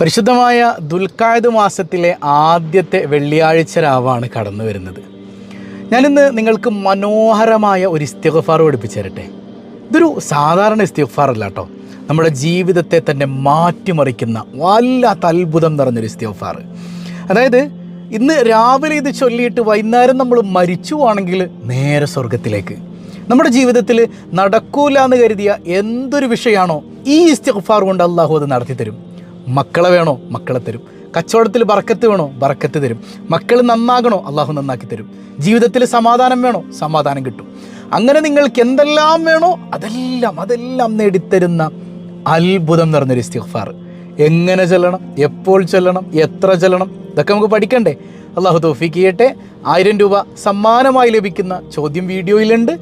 പരിശുദ്ധമായ ദുൽഖായത് മാസത്തിലെ ആദ്യത്തെ വെള്ളിയാഴ്ച രാവാണ് കടന്നു വരുന്നത്. ഞാനിന്ന് നിങ്ങൾക്ക് മനോഹരമായ ഒരു ഇസ്തിഗ്ഫാർ പഠിപ്പിച്ചു തരട്ടെ ഇതൊരു സാധാരണ ഇസ്തിഗ്ഫാർ അല്ല കേട്ടോ. നമ്മുടെ ജീവിതത്തെ തന്നെ മാറ്റിമറിക്കുന്ന വല്ലാത്ത അത്ഭുതം നിറഞ്ഞൊരു ഇസ്തിഗ്ഫാർ. അതായത് ഇന്ന് രാവിലെ ഇത് ചൊല്ലിയിട്ട് വൈകുന്നേരം നമ്മൾ മരിച്ചു ആണെങ്കിൽ നേരെ സ്വർഗത്തിലേക്ക് നമ്മുടെ ജീവിതത്തിൽ നടക്കൂല എന്ന് കരുതിയ എന്തൊരു വിഷയമാണോ ഈ ഇസ്തിഗ്ഫാർ കൊണ്ട് അള്ളാഹു അത് നടത്തി തരും മക്കളെ വേണോ? മക്കളെ തരും. കച്ചവടത്തിൽ ബറക്കത്ത് വേണോ? ബറക്കത്ത് തരും. മക്കൾ നന്നാകണോ? അള്ളാഹു നന്നാക്കി തരും. ജീവിതത്തിൽ സമാധാനം വേണോ? സമാധാനം കിട്ടും. അങ്ങനെ നിങ്ങൾക്ക് എന്തെല്ലാം വേണോ അതെല്ലാം അതെല്ലാം നേടിത്തരുന്ന അത്ഭുതം നിറഞ്ഞൊരു ഇസ്തിഫാർ എങ്ങനെ ചെല്ലണം? എപ്പോൾ ചെല്ലണം? എത്ര ചെല്ലണം? ഇതൊക്കെ നമുക്ക് പഠിക്കണ്ടേ? അള്ളാഹു തോഫിക്ക് ചെയ്യട്ടെ. ആയിരം രൂപ സമ്മാനമായി ലഭിക്കുന്ന ചോദ്യം വീഡിയോയിലുണ്ട്.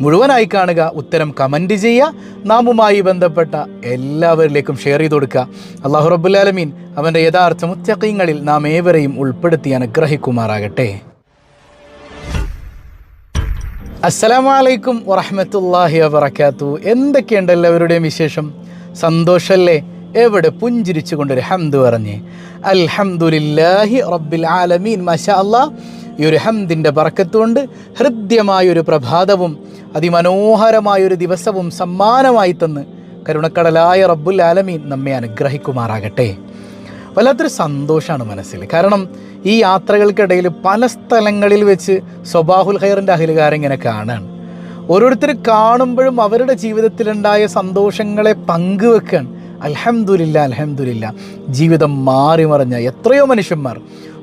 മുഴുവനായി കാണുക. ഉത്തരം കമന്റ് ചെയ്യുക. നാമുമായി ബന്ധപ്പെട്ട എല്ലാവരിലേക്കും ഷെയർ ചെയ്ത് കൊടുക്കുക. അള്ളാഹു റബുല്ലാലമീൻ അവന്റെ യഥാർത്ഥ മുത്തക്കീങ്ങളിൽ നാം ഏവരെയും ഉൾപ്പെടുത്തി അനുഗ്രഹിക്കുമാറാകട്ടെ. അസ്സലാമലൈക്കും വറഹമത്തല്ലാഹി വബർക്കാത്തു എന്തൊക്കെയുണ്ട് എല്ലാവരുടെയും വിശേഷം? സന്തോഷമല്ലേ എവിടെ പുഞ്ചിരിച്ചു കൊണ്ടൊരു ഹംദ് പറഞ്ഞ്. അൽഹംദുലില്ലാഹി റബ്ബിൽ ആലമീൻ. മഷാ അല്ലാ ഈ ഒരു ഹംദിന്റെ ബറക്കത്തുകൊണ്ട് ഹൃദ്യമായൊരു പ്രഭാതവും അതിമനോഹരമായൊരു ദിവസവും സമ്മാനമായി തന്ന് കരുണക്കടലായ റബ്ബുൽ ആലമീൻ നമ്മെ അനുഗ്രഹിക്കുമാറാകട്ടെ. വല്ലാത്തൊരു സന്തോഷമാണ് മനസ്സിൽ. കാരണം ഈ യാത്രകൾക്കിടയിൽ പല സ്ഥലങ്ങളിൽ വെച്ച് സ്വബാഹുൽ ഖൈറിന്റെ അഹിലുകാരിങ്ങനെ കാണാണ്. ഓരോരുത്തർ കാണുമ്പോഴും അവരുടെ ജീവിതത്തിലുണ്ടായ സന്തോഷങ്ങളെ പങ്കുവെക്കാൻ അലഹമുല്ല അലഹമുല്ല ജീവിതം മാറി മറിഞ്ഞ എത്രയോ മനുഷ്യന്മാർ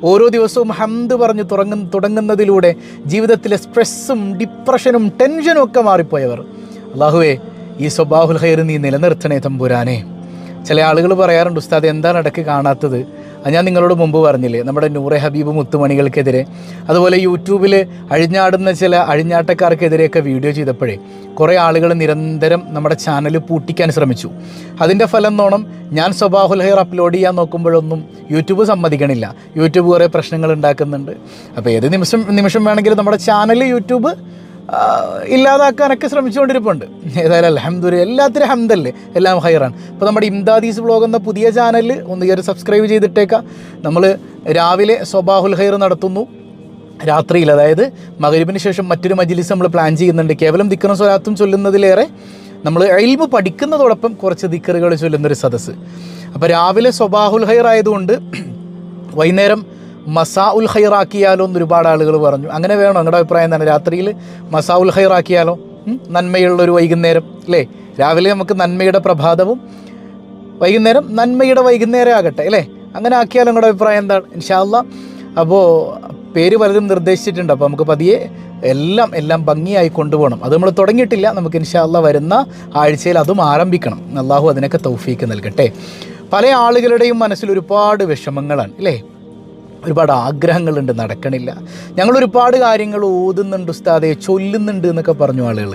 ഓരോ ദിവസവും ഹംദ് പറഞ്ഞ് തുടങ്ങ തുടങ്ങുന്നതിലൂടെ ജീവിതത്തിലെ സ്ട്രെസ്സും ഡിപ്രഷനും ടെൻഷനും ഒക്കെ മാറിപ്പോയവർ. അള്ളാഹുവേ ഈ സ്വബാഹുൽ ഹൈർ നീ നിലനിർത്തണേ തമ്പുരാനെ. ചില ആളുകൾ പറയാറുണ്ട് ഉസ്താദ് എന്താണ് ഇടയ്ക്ക് കാണാത്തത്? ഞാൻ നിങ്ങളോട് മുമ്പ് പറഞ്ഞില്ലേ നമ്മുടെ നൂറെ ഹബീബ് മുത്തുമണികൾക്കെതിരെ. അതുപോലെ യൂട്യൂബിൽ അഴിഞ്ഞാടുന്ന ചില അഴിഞ്ഞാട്ടക്കാർക്കെതിരെയൊക്കെ വീഡിയോ ചെയ്തപ്പോഴേ കുറേ ആളുകൾ നിരന്തരം നമ്മുടെ ചാനൽ പൂട്ടിക്കാൻ ശ്രമിച്ചു. അതിന്റെ ഫലം നോണം ഞാൻ സ്വബാഹുൽ ഹെയർ അപ്ലോഡ് ചെയ്യാൻ നോക്കുമ്പോഴൊന്നും യൂട്യൂബ് സമ്മതിക്കണില്ല. യൂട്യൂബ് കുറേ പ്രശ്നങ്ങൾ ഉണ്ടാക്കുന്നുണ്ട്. അപ്പോൾ ഏത് നിമിഷം നിമിഷം വേണമെങ്കിലും നമ്മുടെ ചാനൽ യൂട്യൂബ് ഇല്ലാതാക്കാനൊക്കെ ശ്രമിച്ചുകൊണ്ടിരിപ്പുണ്ട്. ഏതായാലും അലഹമ്മദ് എല്ലാത്തിനും ഹംദല്ലേ എല്ലാം ഹൈറാണ്. ഇപ്പോൾ നമ്മുടെ ഇംദാദീസ് വ്ലോഗ് എന്ന പുതിയ ചാനൽ ഒന്ന് കയറി സബ്സ്ക്രൈബ് ചെയ്തിട്ടേക്കാം. നമ്മൾ രാവിലെ സ്വബാഹുൽ ഹൈർ നടത്തുന്നു. രാത്രിയിൽ അതായത് മകരുവിന് ശേഷം മറ്റൊരു മജിലിസ് നമ്മൾ പ്ലാൻ ചെയ്യുന്നുണ്ട്. കേവലം ദിക്കറും സ്വലാത്തും ചൊല്ലുന്നതിലേറെ നമ്മൾ എൽമ് പഠിക്കുന്നതോടൊപ്പം കുറച്ച് ദിക്കറുകൾ ചൊല്ലുന്നൊരു സദസ്സ്. അപ്പോൾ രാവിലെ സ്വബാഹുൽ ഹൈർ ആയതുകൊണ്ട് വൈകുന്നേരം മസാ ഉൽ ഖൈറാക്കിയാലോ എന്ന് ഒരുപാട് ആളുകൾ പറഞ്ഞു. അങ്ങനെ വേണോ? നിങ്ങളുടെ അഭിപ്രായം എന്താണ്? രാത്രിയിൽ മസാ ഉൽ ഖൈറാക്കിയാലോ നന്മയുള്ള ഒരു വൈകുന്നേരം അല്ലേ? രാവിലെ നമുക്ക് നന്മയുടെ പ്രഭാതവും വൈകുന്നേരം നന്മയുടെ വൈകുന്നേരം ആകട്ടെ അല്ലേ? അങ്ങനെ ആക്കിയാലോ നിങ്ങളുടെ അഭിപ്രായം എന്താണ്? ഇൻഷാല്ല അപ്പോൾ പേര് പലരും നിർദ്ദേശിച്ചിട്ടുണ്ട്. അപ്പോൾ നമുക്ക് പതിയെ എല്ലാം എല്ലാം ഭംഗിയായി കൊണ്ടുപോകണം. അത് നമ്മൾ തുടങ്ങിയിട്ടില്ല. നമുക്ക് ഇൻഷാല്ല വരുന്ന ആഴ്ചയിൽ അതും ആരംഭിക്കണം. അള്ളാഹു അതിനൊക്കെ തൗഫീക്ക് നൽകട്ടെ. പല ആളുകളുടെയും മനസ്സിൽ ഒരുപാട് വിഷമങ്ങളാണ് അല്ലേ? ഒരുപാട് ആഗ്രഹങ്ങളുണ്ട് നടക്കണില്ല. ഞങ്ങൾ ഒരുപാട് കാര്യങ്ങൾ ഓതുന്നുണ്ട് ഉസ്താദെ ചൊല്ലുന്നുണ്ട് എന്നൊക്കെ പറഞ്ഞു ആളുകൾ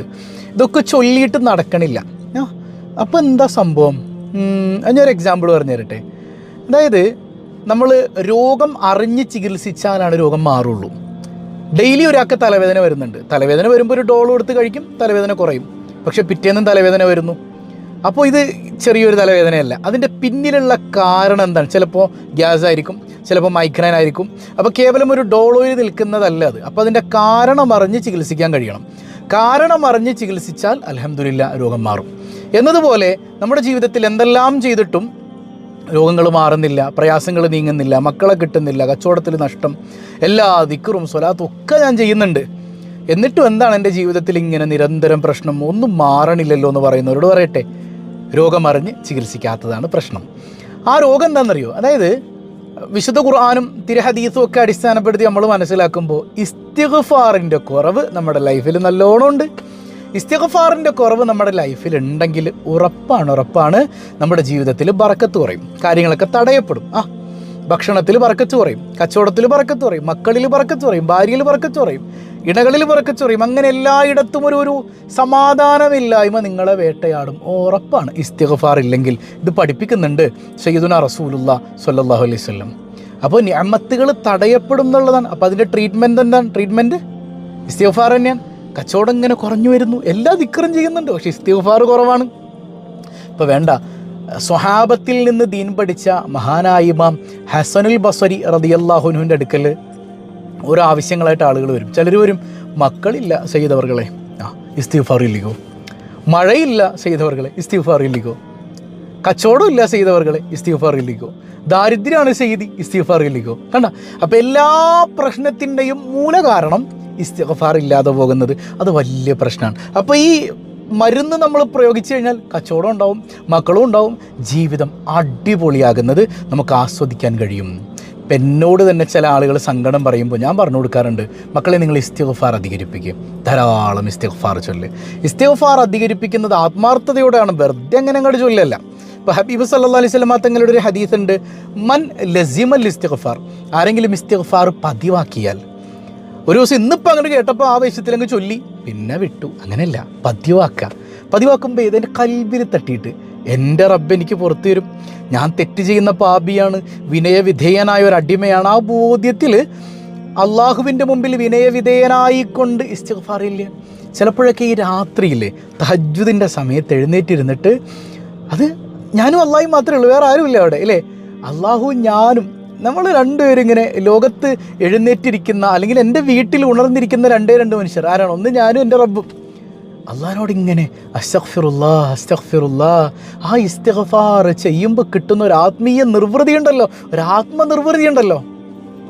ഇതൊക്കെ ചൊല്ലിയിട്ട് നടക്കണില്ല. അപ്പോൾ എന്താ സംഭവം? ഞാനൊരു എക്സാമ്പിൾ പറഞ്ഞു തരട്ടെ അതായത് നമ്മൾ രോഗം അറിഞ്ഞ് ചികിത്സിച്ചാലാണ് രോഗം മാറുള്ളൂ. ഡെയിലി ഒരാൾക്ക് തലവേദന വരുന്നുണ്ട്. തലവേദന വരുമ്പോൾ ഒരു ഡോൾ കൊടുത്ത് കഴിക്കും തലവേദന കുറയും. പക്ഷേ പിറ്റേന്നും തലവേദന വരുന്നു. അപ്പോൾ ഇത് ചെറിയൊരു തലവേദനയല്ല. അതിന്റെ പിന്നിലുള്ള കാരണം എന്താണ്? ചിലപ്പോൾ ഗ്യാസ് ആയിരിക്കും ചിലപ്പോൾ മൈഗ്രൈൻ ആയിരിക്കും. അപ്പോൾ കേവലം ഒരു ഡോളോയിൽ നിൽക്കുന്നതല്ല അത്. അപ്പോൾ അതിന്റെ കാരണം അറിഞ്ഞ് ചികിത്സിക്കാൻ കഴിയണം. കാരണം അറിഞ്ഞ് ചികിത്സിച്ചാൽ അലഹമില്ല രോഗം മാറും. എന്നതുപോലെ നമ്മുടെ ജീവിതത്തിൽ എന്തെല്ലാം ചെയ്തിട്ടും രോഗങ്ങൾ മാറുന്നില്ല പ്രയാസങ്ങൾ നീങ്ങുന്നില്ല മക്കളെ കിട്ടുന്നില്ല കച്ചവടത്തിൽ നഷ്ടം എല്ലാ ദിക്കറും സ്വലാത്തും ഒക്കെ ഞാൻ ചെയ്യുന്നുണ്ട്. എന്നിട്ടും എന്താണ് എന്റെ ജീവിതത്തിൽ ഇങ്ങനെ നിരന്തരം പ്രശ്നം? ഒന്നും മാറണില്ലല്ലോ എന്ന് പറയുന്നവരോട് പറയട്ടെ. രോഗമറിഞ്ഞ് ചികിത്സിക്കാത്തതാണ് പ്രശ്നം. ആ രോഗം എന്താണെന്നറിയോ? അതായത് വിശുദ്ധ ഖുർആാനും തിരഹദീസും ഒക്കെ അടിസ്ഥാനപ്പെടുത്തി നമ്മൾ മനസ്സിലാക്കുമ്പോൾ ഇസ്തിഗ്ഫാറിന്റെ കുറവ് നമ്മുടെ ലൈഫിൽ നല്ലോണം ഉണ്ട് ഇസ്തിഗ്ഫാറിന്റെ കുറവ് നമ്മുടെ ലൈഫിൽ ഉണ്ടെങ്കിൽ ഉറപ്പാണ് ഉറപ്പാണ് നമ്മുടെ ജീവിതത്തിൽ ബറക്കത്ത് കുറയും. കാര്യങ്ങളൊക്കെ തടയപ്പെടും. ആ ഭക്ഷണത്തിൽ പറക്കത്ത് കുറയും കച്ചവടത്തിൽ പറക്കത്ത് കുറയും മക്കളിൽ പറക്കത്ത് കുറയും ഭാര്യയിൽ പറക്കത്ത് കുറയും. ഇടകളിൽ പറക്കത്ത് കുറയും അങ്ങനെ എല്ലായിടത്തും ഒരു ഒരു സമാധാനമില്ലായ്മ നിങ്ങളെ വേട്ടയാടും. ഉറപ്പാണ്. ഇസ്തിഗ്ഫാർ ഇല്ലെങ്കിൽ ഇത് പഠിപ്പിക്കുന്നുണ്ട് സയ്യിദുന റസൂലുള്ള സല്ലാഹു അലൈഹി വസല്ലം. അപ്പോൾ ഞാമത്തുകൾ തടയപ്പെടും എന്നുള്ളതാണ്. അപ്പോൾ അതിന്റെ ട്രീറ്റ്മെന്റ് എന്താണ്? ട്രീറ്റ്മെന്റ് ഇസ്തിഗ്ഫാർ തന്നെയാണ്. കച്ചവടം ഇങ്ങനെ കുറഞ്ഞു വരുന്നു. എല്ലാ ദിക്കറും ചെയ്യുന്നുണ്ട്. പക്ഷേ ഇസ്തിഗ്ഫാർ കുറവാണ്. ഇപ്പോൾ വേണ്ട. സ്വഹാബത്തിൽ നിന്ന് ദീൻ പഠിച്ച മഹാനായിമാം ഹസനുൽ ബസരി റതിയല്ലാഹുനുവിന്റെ അടുക്കൽ ഓരോ ആവശ്യങ്ങളായിട്ട് ആളുകൾ വരും. ചിലർ വരും മക്കളില്ല ചെയ്തവർകളെ ആ ഇസ്തിഫാറില്ലിക്കോ മഴയില്ല ചെയ്തവർകളെ ഇസ്തിഫാർ ഇല്ലിക്കോ കച്ചവടം ഇല്ല ചെയ്തവർകളെ ഇസ്തിഫാറില്ലിക്കോ ദാരിദ്ര്യമാണ് ചെയ്തി ഇസ്തിഫാറില്ലിക്കോ കണ്ട അപ്പം എല്ലാ പ്രശ്നത്തിന്റെയും മൂല കാരണം ഇസ്തിഫാർ ഇല്ലാതെ പോകുന്നത് അത് വലിയ പ്രശ്നമാണ്. അപ്പോൾ ഈ മരുന്ന് നമ്മൾ പ്രയോഗിച്ചു കഴിഞ്ഞാൽ കച്ചവടം ഉണ്ടാവും മക്കളും ഉണ്ടാവും ജീവിതം അടിപൊളിയാകുന്നത് നമുക്ക് ആസ്വദിക്കാൻ കഴിയും. ഇപ്പം എന്നോട് തന്നെ ചില ആളുകൾ സങ്കടം പറയുമ്പോൾ ഞാൻ പറഞ്ഞു കൊടുക്കാറുണ്ട് മക്കളെ നിങ്ങൾ ഇസ്തിഗ്ഫാർ അധികരിപ്പിക്കും. ധാരാളം ഇസ്തിഗ്ഫാർ ചൊല്ല്. ഇസ്തിഗ്ഫാർ അധികരിപ്പിക്കുന്നത് ആത്മാർത്ഥതയോടെയാണ് വെറുതെ അങ്ങനെ അങ്ങോട്ട് ചൊല്ലല്ല ഇപ്പോൾ ഹബീബ് സല്ലാ അലൈഹി സ്വലമാ തങ്ങളുടെ ഒരു ഹദീസ് ഉണ്ട് മൻ ലസിമൽ ഇസ്തിഗ്ഫാർ. ആരെങ്കിലും ഇസ്തിഗ്ഫാർ പതിവാക്കിയാൽ ഒരു ദിവസം ഇന്നിപ്പോൾ അങ്ങനെ കേട്ടപ്പോൾ ആ അങ്ങ് ചൊല്ലി പിന്നെ വിട്ടു. അങ്ങനെയല്ല പതിവാക്കുക. പതിവാക്കുമ്പോൾ ഏതെന്റെ കൽവിൽ തട്ടിയിട്ട് എന്റെ റബ്ബ് എനിക്ക് പുറത്തു തരും. ഞാൻ തെറ്റ് ചെയ്യുന്ന പാപിയാണ്. വിനയവിധേയനായ ഒരു അടിമയാണ്. ആ ബോധ്യത്തിൽ അള്ളാഹുവിന്റെ മുമ്പിൽ വിനയവിധേയനായിക്കൊണ്ട് ഇസ്തിഫാറില്ല ചിലപ്പോഴൊക്കെ ഈ രാത്രിയില്ലേ തഹജുദിന്റെ സമയത്ത് എഴുന്നേറ്റിരുന്നിട്ട് അത് ഞാനും അള്ളാഹും മാത്രമേ ഉള്ളൂ. വേറെ ആരുമില്ല അവിടെ അല്ലേ? അള്ളാഹു ഞാനും നമ്മൾ രണ്ടുപേരും ഇങ്ങനെ ലോകത്ത് എഴുന്നേറ്റിരിക്കുന്ന അല്ലെങ്കിൽ എന്റെ വീട്ടിൽ ഉണർന്നിരിക്കുന്ന രണ്ടേ രണ്ട് മനുഷ്യർ. ആരാണ്? ഒന്ന് ഞാനും എന്റെ റബ്ബും. അള്ളാഹിനോട് ഇങ്ങനെ അസ്തഗ്ഫിറുല്ലാ അസ്തഗ്ഫിറുല്ലാ ആ ഇസ്തഫാർ ചെയ്യുമ്പോൾ കിട്ടുന്ന ഒരു ആത്മീയ നിർവൃതി ഉണ്ടല്ലോ ഒരു ആത്മനിർവൃതി ഉണ്ടല്ലോ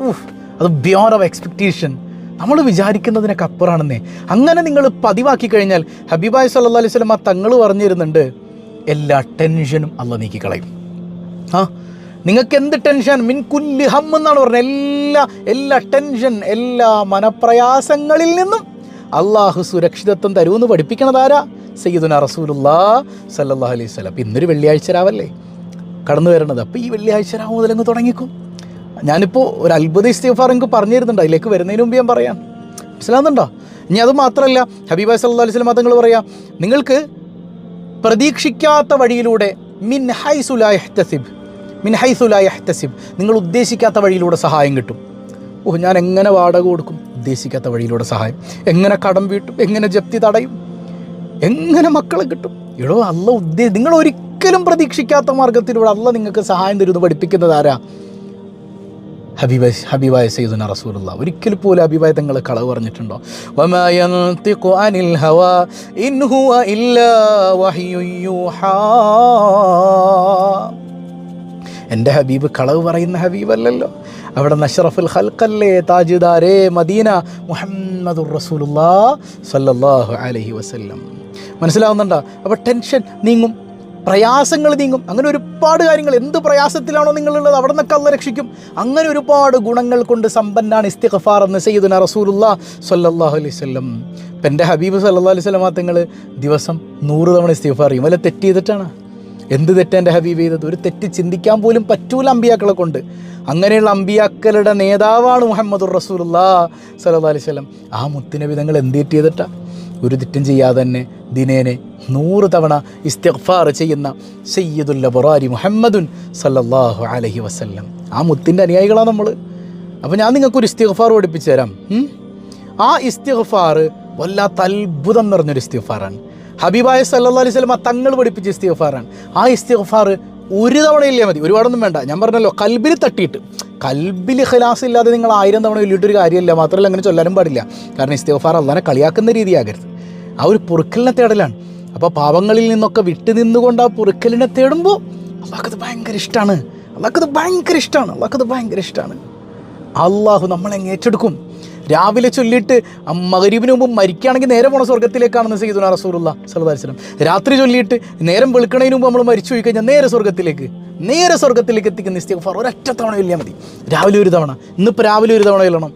ഊഹ് അത് ബിയോണ്ട് ഓഫ് എക്സ്പെക്റ്റേഷൻ നമ്മൾ വിചാരിക്കുന്നതിനൊക്കെ അപ്പുറാണെന്നേ. അങ്ങനെ നിങ്ങൾ പതിവാക്കി കഴിഞ്ഞാൽ ഹബീബായ് സല്ലാ അലൈഹി സ്വലം ആ തങ്ങൾ പറഞ്ഞിരുന്നുണ്ട് എല്ലാ ടെൻഷനും അല്ല നീക്കിക്കളയും. ആ നിങ്ങൾക്ക് എന്ത് ടെൻഷൻ? മിൻ കുല്ലി ഹം എന്നാണ് പറഞ്ഞത്. എല്ലാ എല്ലാ ടെൻഷൻ എല്ലാ മനപ്രയാസങ്ങളിൽ നിന്നും അള്ളാഹു സുരക്ഷിതത്വം തരുമെന്ന് പഠിപ്പിക്കണതാരാ? സയ്യിദുന റസൂലുല്ലാ സല്ലാ അലൈഹി സ്വലം ഇന്നൊരു വെള്ളിയാഴ്ച രാവല്ലേ? കടന്നു വരണത്. അപ്പോൾ ഈ വെള്ളിയാഴ്ച രാവ് മുതലങ്ങ് തുടങ്ങിക്കും. ഞാനിപ്പോൾ ഒരു അത്ഭുത ഇസ്തിഫാർ എനിക്ക് പറഞ്ഞു തരുന്നുണ്ട് അതിലേക്ക് വരുന്നതിന് മുമ്പ് ഞാൻ പറയാം. മനസ്സിലാകുന്നുണ്ടോ ഇനി അത് മാത്രമല്ല ഹബീബ് സല്ലാ അലൈഹി സ്വലം തങ്ങൾ പറയാം നിങ്ങൾക്ക് പ്രതീക്ഷിക്കാത്ത വഴിയിലൂടെ മിൻ ഹൈസുലായഹ്തസിബ് മിൻ ഹൈസുലായഹ്തസിബ് നിങ്ങൾ ഉദ്ദേശിക്കാത്ത വഴിയിലൂടെ സഹായം കിട്ടും. ഓ ഞാൻ എങ്ങനെ വാടക കൊടുക്കും? ഉദ്ദേശിക്കാത്ത വഴിയിലൂടെ സഹായം. എങ്ങനെ കടം വീട്ടും? എങ്ങനെ ജപ്തി തടയും? എങ്ങനെ മക്കളെ കിട്ടും? ഇടോ അല്ല ഉദ്ദേ നിങ്ങൾ ഒരിക്കലും പ്രതീക്ഷിക്കാത്ത മാർഗത്തിലൂടെ അല്ല നിങ്ങൾക്ക് സഹായം തരുന്നത് പഠിപ്പിക്കുന്നത് ആരാ? ഹബീബ ഹബീബായ സൈദുന റസൂലുള്ള ഒരിക്കൽ പോലും ഹബീബായ തങ്ങൾ കളവ് പറഞ്ഞിട്ടുണ്ടോ? എന്റെ ഹബീബ് കളവ് പറയുന്ന ഹബീബല്ലല്ലോ. അവിടെ നഷറഫുൽ ഹൽക്കല്ലേ താജുദാരേ മദീന മുഹമ്മദുർ റസൂലുല്ലാ സല്ലല്ലാഹു അലൈഹി വസല്ലം. മനസ്സിലാവുന്നുണ്ടോ? അപ്പോൾ ടെൻഷൻ നീങ്ങും പ്രയാസങ്ങൾ നീങ്ങും. അങ്ങനെ ഒരുപാട് കാര്യങ്ങൾ എന്ത് പ്രയാസത്തിലാണോ നിങ്ങളുള്ളത് അവിടെ നിന്നൊക്കെ അല്ല രക്ഷിക്കും. അങ്ങനെ ഒരുപാട് ഗുണങ്ങൾ കൊണ്ട് സമ്പന്നാണ് ഇസ്തിഖഫാർ എന്ന് സയ്യിദുന റസൂലുള്ളാ സല്ലല്ലാഹു അലൈഹി വസല്ലം. ഇപ്പം എന്റെ ഹബീബ് സല്ലാ അലൈഹി സ്വലമാ നിങ്ങൾ ദിവസം നൂറ് തവണ ഇസ്തിഫാർ ചെയ്യും. വല്ല തെറ്റ് ചെയ്തിട്ടാണ്? എന്ത് തെറ്റ് എന്റെ ഹബീബ് ചെയ്തത്? ഒരു തെറ്റ് ചിന്തിക്കാൻ പോലും പറ്റൂല അമ്പിയാക്കളെ കൊണ്ട്. അങ്ങനെയുള്ള അമ്പിയാക്കളുടെ നേതാവാണ് മുഹമ്മദുർ റസൂലുല്ലാ സലഹ് അലൈഹി സ്വലം ആ മുത്തിനബി തങ്ങൾ എന്ത് ചെയ്തിട്ട? ഒരു തെറ്റും ചെയ്യാതെ തന്നെ ദിനേനെ നൂറ് തവണ ഇസ്തിഗ്ഫാർ ചെയ്യുന്ന സയ്യിദുൽ ബുറാരി മുഹമ്മദുൻ സല്ലല്ലാഹു അലഹി വസല്ലം. ആ മുത്തിന്റെ അനുയായികളാണ് നമ്മൾ അപ്പോൾ ഞാൻ നിങ്ങൾക്കൊരു ഇസ്തിഗ്ഫാർ പഠിപ്പിച്ചു തരാം. ആ ഇസ്തിഗ്ഫാർ വല്ലാത്ത അത്ഭുതം നിറഞ്ഞൊരു ഇസ്തിഗ്ഫാറാണ്. ഹബീബായ സല്ലാ അലൈഹി ആ തങ്ങൾ പഠിപ്പിച്ച ഇസ്തിഗ്ഫാറാണ്. ആ ഇസ്തിഗ്ഫാർ ഒരു തവണ ഇല്ലേ മതി. ഒരുപാടൊന്നും വേണ്ട. ഞാൻ പറഞ്ഞല്ലോ കൽബിൽ തട്ടിയിട്ട്. കൽബിൽ ഖലാസ് ഇല്ലാതെ നിങ്ങൾ ആയിരം തവണ വലിയിട്ടൊരു കാര്യമില്ല. മാത്രമല്ല അങ്ങനെ ചൊല്ലാനും പാടില്ല. കാരണം ഇസ്തിഗ്ഫാർ അള്ളാനെ കളിയാക്കുന്ന രീതിയാകരുത്. ആ ഒരു പൊറുക്കലിനെ തേടലാണ്. അപ്പോൾ പാവങ്ങളിൽ നിന്നൊക്കെ വിട്ടു നിന്നുകൊണ്ട് ആ പൊറുക്കലിനെ തേടുമ്പോൾ അള്ളാഹ്ക്കത് ഭയങ്കര ഇഷ്ടമാണ് അള്ളാഹ്ക്കത് ഭയങ്കര ഇഷ്ടമാണ് അള്ളാഹ്ക്കത് ഭയങ്കര ഇഷ്ടമാണ് അള്ളാഹു നമ്മളെ ഏറ്റെടുക്കും രാവിലെ ചൊല്ലിയിട്ട് മകരീബിന് മുമ്പ് മരിക്കുകയാണെങ്കിൽ നേരെ പോണ സ്വർഗത്തിലേക്കാണെന്ന് സയ്യിദുന റസൂലുള്ള സല്ലല്ലാഹു അലൈഹി വസല്ലം. രാത്രി ചൊല്ലിയിട്ട് നേരം വെളുക്കണതിന് മുമ്പ് നമ്മൾ മരിച്ചു പോയി കഴിഞ്ഞാൽ നേരെ സ്വർഗത്തിലേക്ക് നേരെ സ്വർഗത്തിലേക്ക് എത്തിക്കുന്ന ഇസ്തിഗ്ഫാർ ഒരൊറ്റ തവണ ഇല്ല മതി. രാവിലെ ഒരു തവണ ഇന്നിപ്പോൾ രാവിലെ ഒരു തവണ ഇല്ലണം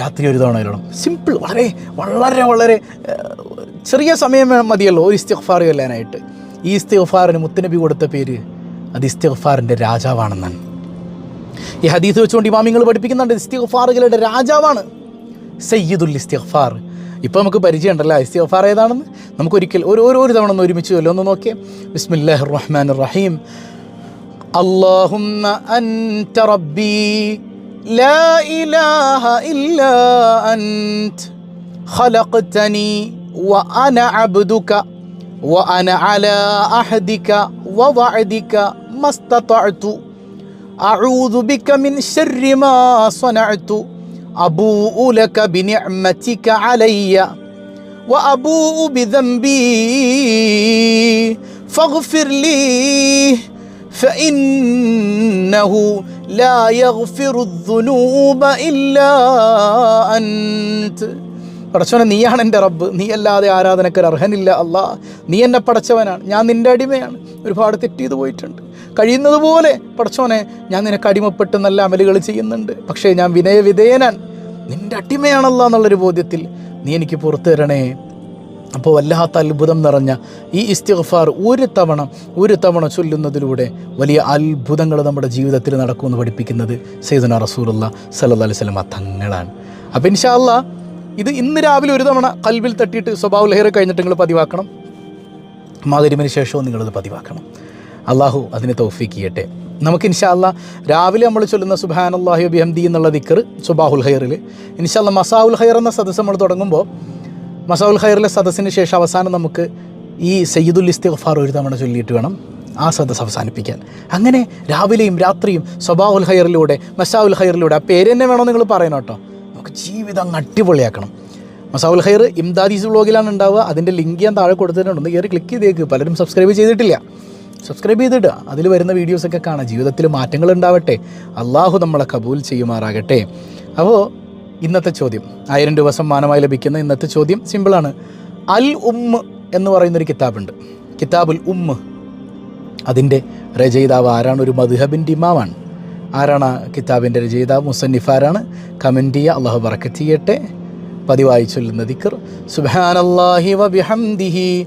രാത്രി ഒരു തവണ ഇല്ലണം സിമ്പിൾ വളരെ വളരെ വളരെ ചെറിയ സമയം മതിയല്ലോ ഒരു ഇസ്തിഗ്ഫാർ ചൊല്ലാനായിട്ട്. ഈ ഇസ്തിഗ്ഫാറിന് മുത്തനബി കൊടുത്ത പേര് അത് ഇസ്തിഗ്ഫാറിന്റെ രാജാവാണെന്നാണ്. ഈ ഹദീസ് വെച്ചുകൊണ്ട് ഇമാമിങ്ങൾ പഠിപ്പിക്കുന്നുണ്ട് ഇസ്തിഗ്ഫാറുകളുടെ രാജാവാണ് സയ്യിദുൽ ഇസ്തിഗ്ഫാർ ഇപ്പോൾ നമുക്ക് പരിചയമുണ്ടല്ലോ ഇസ്തിഗ്ഫാർ ഏതാണെന്ന് നമുക്കൊരിക്കൽ ഒരു ഓരോ ഒരു തവണ ഒന്ന് ഒരുമിച്ച് ചൊല്ലും ഒന്ന് നോക്കിയേ ബിസ്മില്ലാഹിർ റഹ്മാനിർ റഹീം اللهم أنت ربي لا إله إلا أنت خلقتني وأنا عبدك وأنا على عهدك ووعدك ما استطعت أعوذ بك من شر ما صنعت أبوء لك بنعمتك علي وأبوء بذنبي فاغفر لي فإنه لا يغفر الذنوب إلا أنت പടച്ചവനെ നീയാണ് എൻ്റെ റബ്ബ് നീ അല്ലാതെ ആരാധനക്കൊരു അർഹനില്ല അല്ലാ നീ എന്നെ പടച്ചവനാണ് ഞാൻ നിൻ്റെ അടിമയാണ് ഒരുപാട് തെറ്റ് ചെയ്തു പോയിട്ടുണ്ട് കഴിയുന്നത് പോലെ പടച്ചോനെ ഞാൻ നിനക്ക് അടിമപ്പെട്ട് നല്ല അമലുകൾ ചെയ്യുന്നുണ്ട്. പക്ഷേ ഞാൻ വിനയവിധേയനാൻ. നിന്റെ അടിമയാണല്ലോ എന്നുള്ളൊരു ബോധ്യത്തിൽ നീ എനിക്ക് പുറത്തു തരണേ അപ്പോൾ വല്ലാത്ത അത്ഭുതം നിറഞ്ഞ ഈ ഇസ്തിഗ്ഫാർ ഒരു തവണ ഒരു തവണ ചൊല്ലുന്നതിലൂടെ വലിയ അത്ഭുതങ്ങൾ നമ്മുടെ ജീവിതത്തിൽ നടക്കുമെന്ന് പഠിപ്പിക്കുന്നത് സൈദന റസൂറുള്ള സല്ലു അലൈഹി വസല്ലമ തങ്ങളാണ്. അപ്പോൾ ഇൻഷാല്ല ഇത് ഇന്ന് രാവിലെ ഒരു തവണ കൽവിൽ തട്ടിയിട്ട് സ്വഭാവ ലഹരി കഴിഞ്ഞിട്ട് നിങ്ങൾ പതിവാക്കണം. മാതിരിമിന് ശേഷവും നിങ്ങളത് പതിവാക്കണം. അള്ളാഹു അതിന് തൗഫീക്ക് ചെയ്യട്ടെ നമുക്ക് ഇൻഷാല്ല രാവിലെ നമ്മൾ ചൊല്ലുന്ന സുബാൻ അള്ളാഹു ബിഹംദി എന്നുള്ള ദിക്കർ സുബാഹുൽ ഹൈറിൽ ഇൻഷാല്ല മസാഉൽ ഹൈർ എന്ന സദസ്സ് നമ്മൾ തുടങ്ങുമ്പോൾ മസാഉൽ ഹൈറിലെ സദസ്സിന് ശേഷം അവസാനം നമുക്ക് ഈ സയ്യിദുൽ ഇസ്തിഗ്ഫാർ ഒരു തവണ ചൊല്ലിയിട്ട് വേണം ആ സദസ്സ് അവസാനിപ്പിക്കാൻ. അങ്ങനെ രാവിലെയും രാത്രിയും സ്വഭാവുൽ ഖൈറിലൂടെ മസാവുൽ ഹൈറിലൂടെ ആ പേര് തന്നെ വേണോ നിങ്ങൾ പറയണം കേട്ടോ. നമുക്ക് ജീവിതം അങ്ങ് അടിപൊളിയാക്കണം. മസാവുൽ ഹൈർ ഇംദാദീസ് ബ്ലോഗിലാണ് ഉണ്ടാവുക. അതിന്റെ ലിങ്ക് ഞാൻ താഴെ കൊടുത്തിട്ടുണ്ട്. കയറി ക്ലിക്ക് ചെയ്തേക്ക്. പലരും സബ്സ്ക്രൈബ് ചെയ്തിട്ടില്ല. സബ്സ്ക്രൈബ് ചെയ്തിടുക. അതിൽ വരുന്ന വീഡിയോസൊക്കെ കാണാം. ജീവിതത്തിൽ മാറ്റങ്ങൾ ഉണ്ടാവട്ടെ. അള്ളാഹു നമ്മളെ കബൂൽ ചെയ്യുമാറാകട്ടെ. അപ്പോൾ ഇന്നത്തെ ചോദ്യം. ആയിരം രൂപ സമ്മാനമായി ലഭിക്കുന്ന ഇന്നത്തെ ചോദ്യം സിമ്പിളാണ് അൽ ഉമ്മ് എന്ന് പറയുന്നൊരു കിതാബുണ്ട്. കിതാബുൽ ഉമ്മ് അതിന്റെ രചയിതാവ് ആരാണ്? ഒരു മധുഹബിന്റെ ഇമാവാണ് ആരാണ് ആ കിതാബിന്റെ രചയിതാവ്? മുസന്നിഫാരാണ് കമന്റ് ചെയ്യുക. അള്ളാഹു ബറക്കത്ത് ചെയ്യട്ടെ. പതിവായി ചൊല്ലുന്ന ദിക്കർ സുബാനല്ലാഹി വബിഹംദിഹി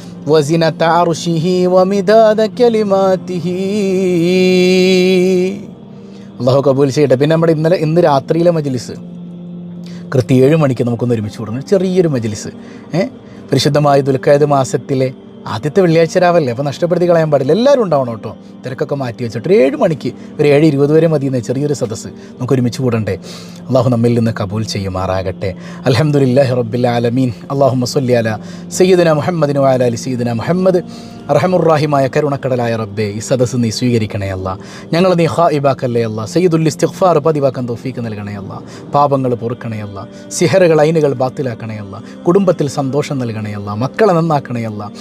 وزنة عرشه ومداد كلماته അള്ളാഹു കബൂൽ ചെയ്യട്ടെ പിന്നെ നമ്മുടെ ഇന്നലെ ഇന്ന് രാത്രിയിലെ മജ്ലിസ് കൃത്യം ഏഴ് മണിക്ക് നമുക്കൊന്ന് ഒരുമിച്ച് കൂടണം ചെറിയൊരു മജ്ലിസ് ഏഹ് പരിശുദ്ധമായ ദുൽഖായത് മാസത്തിലെ ആദ്യത്തെ വെള്ളിയാഴ്ച രാവല്ലേ അപ്പോൾ നഷ്ടപ്പെടുത്തി കളയാൻ പാടില്ല. എല്ലാവരും ഉണ്ടാവണം കേട്ടോ. തിരക്കൊക്കെ മാറ്റി വെച്ചിട്ട് ഒരു ഏഴ് മണിക്ക് ഒരു ഏഴ് ഇരുപത് വരെ മതി എന്ന ചെറിയൊരു സദസ്സ് നമുക്ക് ഒരുമിച്ച് കൂടണ്ടേ? അള്ളാഹു നമ്മിൽ നിന്ന് കബൂൽ ചെയ്യുമാറാകട്ടെ. അലഹമുല്ലാഹി റബ്ബിൽ ആലമീൻ. അള്ളാഹു മസ്ലി അല സയ്യിദന മുഹമ്മദിനു അല അലി സയ്യിദന മുഹമ്മദ്. റഹമുറാഹിമായ കരുണക്കടലായ റബ്ബെ ഈ സദസ്സ് നീ സ്വീകരിക്കണേ അല്ല. ഞങ്ങൾ നീ ഹാ ഇബാക്കല്ലേ അല്ല. സയ്യിദുൽ ഇസ്തിഗ്ഫാർ പതിവാക്കാൻ തോഫീക്ക് നൽകണേ അല്ല. പാപങ്ങൾ പൊറുക്കണേ അല്ല. സിഹറുകൾ അയിനുകൾ ബാത്തിലാക്കണേ അല്ല. കുടുംബത്തിൽ സന്തോഷം നൽകണേ അല്ല. മക്കളെ നന്നാക്കണേ അല്ല.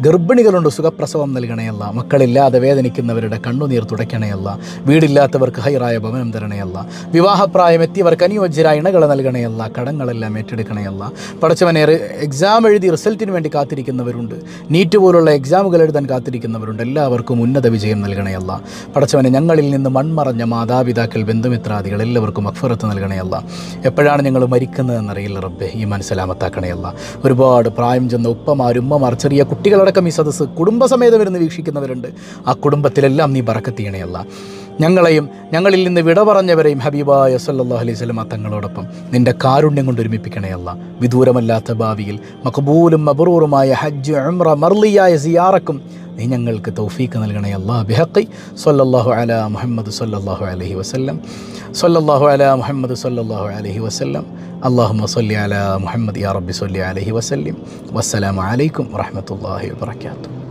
ഗർഭിണികളുണ്ട് സുഖപ്രസവം നൽകണയല്ല മക്കളില്ലാതെ വേദനിക്കുന്നവരുടെ കണ്ണുനീർ തുടയ്ക്കണയല്ല വീടില്ലാത്തവർക്ക് ഹൈറായ ഭവനം തരണയല്ല വിവാഹപ്രായം എത്തിയവർക്ക് അനുയോജ്യരായ ഇണകൾ നൽകണയല്ല കടങ്ങളെല്ലാം ഏറ്റെടുക്കണയല്ല പഠിച്ചവനെ എക്സാം എഴുതി റിസൾട്ടിന് വേണ്ടി കാത്തിരിക്കുന്നവരുണ്ട്. നീറ്റ് പോലുള്ള എക്സാമുകൾ എഴുതാൻ കാത്തിരിക്കുന്നവരുണ്ട്. എല്ലാവർക്കും ഉന്നത വിജയം നൽകണയല്ല പഠിച്ചവനെ ഞങ്ങളിൽ നിന്ന് മൺമറഞ്ഞ മാതാപിതാക്കൾ ബന്ധുമിത്രാദികൾ എല്ലാവർക്കും അക്ഫറത്ത് നൽകണയല്ല എപ്പോഴാണ് ഞങ്ങൾ മരിക്കുന്നതെന്നറിയില്ല റബ്ബെ. ഈ മനസ്സിലാമത്താക്കണയല്ല ഒരുപാട് പ്രായം ചെന്ന ഉപ്പമാർ ഉമ്മമാർ ചെറിയ കുട്ടികളടക്കം ഈ സദസ്സ് കുടുംബസമേതം ഇരുന്ന് വീക്ഷിക്കുന്നവരുണ്ട്. ആ കുടുംബത്തിലെല്ലാം നീ ബറക്കത്തിയണയല്ല ഞങ്ങളെയും ഞങ്ങളിൽ നിന്ന് വിട പറഞ്ഞവരെയും ഹബീബായ സല്ലാ അലൈഹി സ്വലമ തങ്ങളോടൊപ്പം നിന്റെ കാരുണ്യം കൊണ്ട് ഒരുമിപ്പിക്കണയല്ല. വിദൂരമല്ലാത്ത ഭാവിയിൽ മഖബൂലും മബറൂറുമായ ഹജ്ജ് ഉംറ മർലിയായ സിയാറക്കും നീ ഞങ്ങൾക്ക് തൗഫീക്ക് നൽകണേ അല്ലാ ബിഹക്കി സല്ലല്ലാഹു അല മുഹമ്മദ് സല്ലാഹു അലഹി വസല്ലം. സല്ലല്ലാഹു അല മുഹമ്മദ് സല്ലാഹു അലഹി വസല്ലം. അള്ളാഹുമ്മ സല്ലി അല മുഹമ്മദ് യാ റബ്ബി സല്ലി അലഹി വസല്ലിം. വസ്സലാമലൈക്കും അലൈക്കും വാത്തു